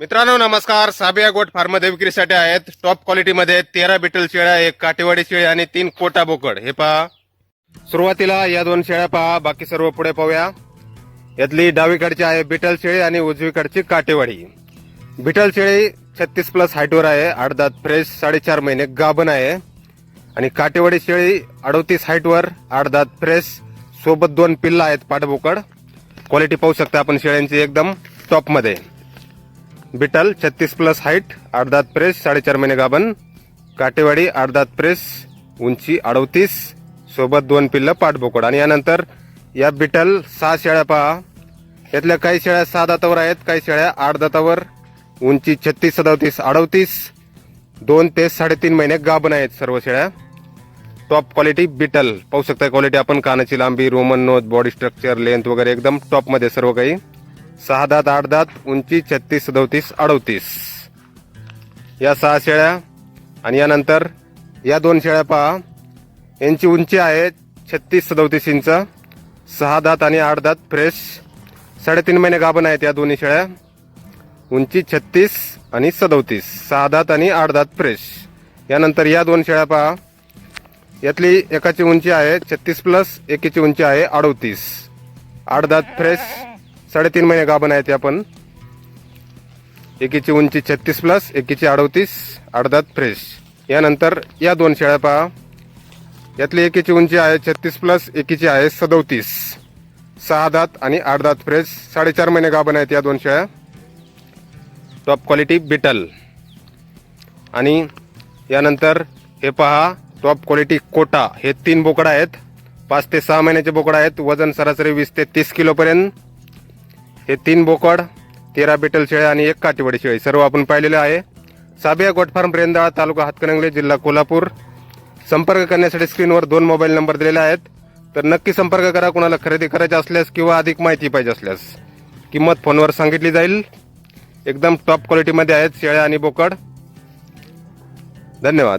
मित्रांनो नमस्कार. साबिया गोट फार्ममध्ये विक्रीसाठी आहेत. टॉप क्वालिटीमध्ये तेरा बिटल शेळ्या एक काटेवाडी शेळी आणि तीन कोटा बोकड. हे पहा. सुरुवातीला या दोन शेळ्या पहा. बाकी सर्व पुढे पाहूया. यातली डावीकडची आहे बिटल शेळी आणि उजवीकडची काटेवाडी. बिटल शेळी छत्तीस प्लस हाईटवर आहे. अर्धात फ्रेश साडेचार महिने गाभण आहे. आणि काटेवाडी शेळी अडोतीस हाईटवर अर्धात फ्रेश सोबत दोन पिल्ला आहेत पाठबोकड क्वालिटी पाहू शकता आपण शेळ्यांची एकदम टॉपमध्ये. बिटल छत्तीस प्लस हाईट अर्धात प्रेस साडेचार महिने गाभण. काटेवाडी अर्धात प्रेस उंची अडवतीस सोबत दोन पिल्लं पाठबोकड आणि यानंतर या बिटल सहा शेळ्या पहा. यातल्या काही शेळ्या सहा दातावर आहेत काही शेळ्या आठ दातावर. उंची छत्तीस सदावतीस अडवतीस दोन ते साडेतीन महिने गाभण आहेत सर्व शेळ्या. Top quality Beetal. पाहू शकता क्वालिटी आपण कानाची लांबी Roman nose body structure length वगैरे एकदम टॉपमध्ये सर्व काही. सहा दात आठ दात उंची छत्तीस सदोतीस अडोतीस. या सहा शेळ्या आणि यानंतर या दोन शेळ्या पहा. यांची उंची आहे छत्तीस सदोतीस इंच. सहा दात आणि आठ दात फ्रेश साडेतीन महिने गाभण आहेत या दोन्ही शेळ्या. उंची छत्तीस आणि सदोतीस. सहा दात आणि आठ दात फ्रेश यानंतर या दोन शेळ्या पहा. यातली एकाची उंची आहे छत्तीस प्लस एकीची उंची आहे अडोतीस. आठ दात फ्रेश साडेतीन महिने गाभण आहेत आपण. एकीची उंची छत्तीस प्लस एकीची अडतीस अर्धात फ्रेश यानंतर या दोन शेळ्या पहा. यातली एकीची उंची आहे छत्तीस प्लस एकीची आहे सदोतीस. सहा दात आणि आठ दात फ्रेश साडेचार महिने गाभण आहेत या दोन शेळ्या. टॉप क्वालिटी बिटल आणि यानंतर हे पहा टॉप क्वालिटी कोटा. हे तीन बोकडा आहेत. पाच ते सहा महिन्याचे बोकडा आहेत. वजन सरासरी वीस ते तीस किलोपर्यंत. हे तीन बोकड तेरा बिटल शेळ्या आणि एक काटेवाडी शेळी. सर्व आपण पाहिलेले आहे. साबिया गोटफार्म रेंदाळा तालुका हातकणंगले जिल्हा कोल्हापूर. संपर्क करण्यासाठी स्क्रीनवर दोन मोबाईल नंबर दिलेले आहेत. तर नक्की संपर्क करा कोणाला खरेदी करायची असल्यास किंवा अधिक माहिती पाहिजे असल्यास. किंमत फोनवर सांगितली जाईल. एकदम टॉप क्वालिटीमध्ये आहेत शेळ्या आणि बोकड. धन्यवाद.